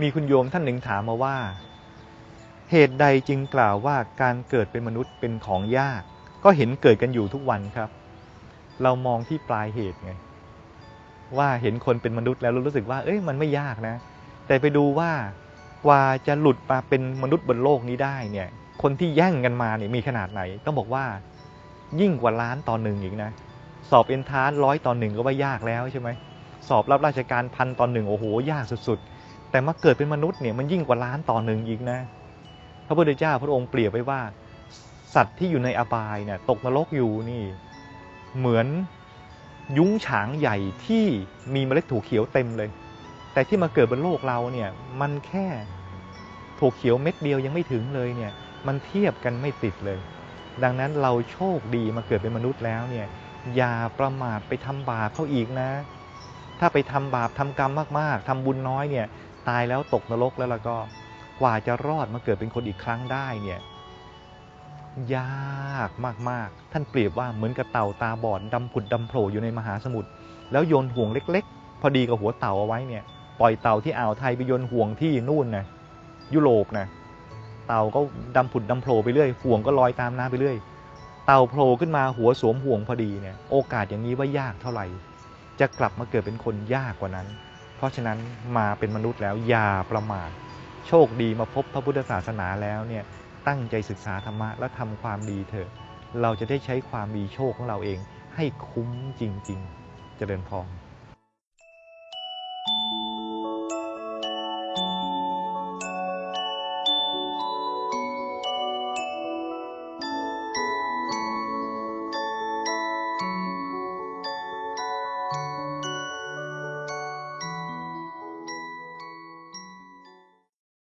มีคุณโยมท่านหนึ่งถามมาว่า เหตุใดจึงกล่าวว่าการเกิดเป็นมนุษย์เป็นของยาก ก็เห็นเกิดกันอยู่ทุกวันครับ เรามองที่ปลายเหตุไง ว่าเห็นคนเป็นมนุษย์แล้วรู้สึกว่า เอ้ยมันไม่ยากนะ แต่ไปดูว่ากว่าจะหลุดมาเป็นมนุษย์บนโลกนี้ได้เนี่ย คนที่แย่งกันมาเนี่ยมีขนาดไหน ต้องบอกว่า ยิ่งกว่าล้านต่อหนึ่งอีกนะ สอบเอ็นทานร้อยต่อหนึ่งก็ว่ายากแล้วใช่ไหมสอบรับราชการพันต่อหนึ่งโอ้โหยากสุดๆ แต่มาเกิดเป็นมนุษย์เนี่ยมันยิ่งกว่าล้านต่อหนึ่งอีกนะ พระพุทธเจ้าพระองค์เปรียบไว้ว่า สัตว์ที่อยู่ในอบายเนี่ยตกนรกอยู่นี่เหมือนยุ้งฉางใหญ่ที่มีเมล็ดถั่วเขียวเต็มเลย แต่ที่มาเกิดบนโลกเราเนี่ยมันแค่ถั่วเขียวเม็ดเดียวยังไม่ถึงเลยเนี่ยมันเทียบกันไม่ติดเลย ดังนั้นเราโชคดีมาเกิดเป็นมนุษย์แล้วเนี่ยอย่าประมาทไปทำบาปเขาอีกนะ ถ้าไปทำบาปทำกรรมมากๆทำบุญน้อยเนี่ย ตายแล้วตกนรกแล้วแล้วก็กว่าจะรอดมาเกิดเป็นคนอีกครั้งได้เนี่ยยากมากๆ ท่านเปรียบว่าเหมือนกับเต่าตาบอดดำผุดดำโผล่อยู่ในมหาสมุทรแล้วโยนห่วงเล็ก ๆ พอดีกับหัวเต่าเอาไว้เนี่ยปล่อยเต่าที่อ่าวไทยไปโยนห่วงที่นู่นนะยุโรปนะเต่าก็ดำผุดดำโผล่ไปเรื่อยห่วงก็ลอยตามน้ำไปเรื่อยเต่าโผล่ขึ้นมาหัวสวมห่วงพอดีเนี่ยโอกาสอย่างนี้ว่ายากเท่าไหร่ จะกลับมาเกิดเป็นคนยากกว่านั้น ราะฉะนั้นมาเป็นมนุษย์แล้วอย่าประมาทโชคดีมาพบพระพุทธศาสนาแล้วเนี่ยตั้งใจศึกษาธรรมะและทำความดีเถอะ เราจะได้ใช้ความดีโชคของเราเองให้คุ้มจริง ๆ เจริญพร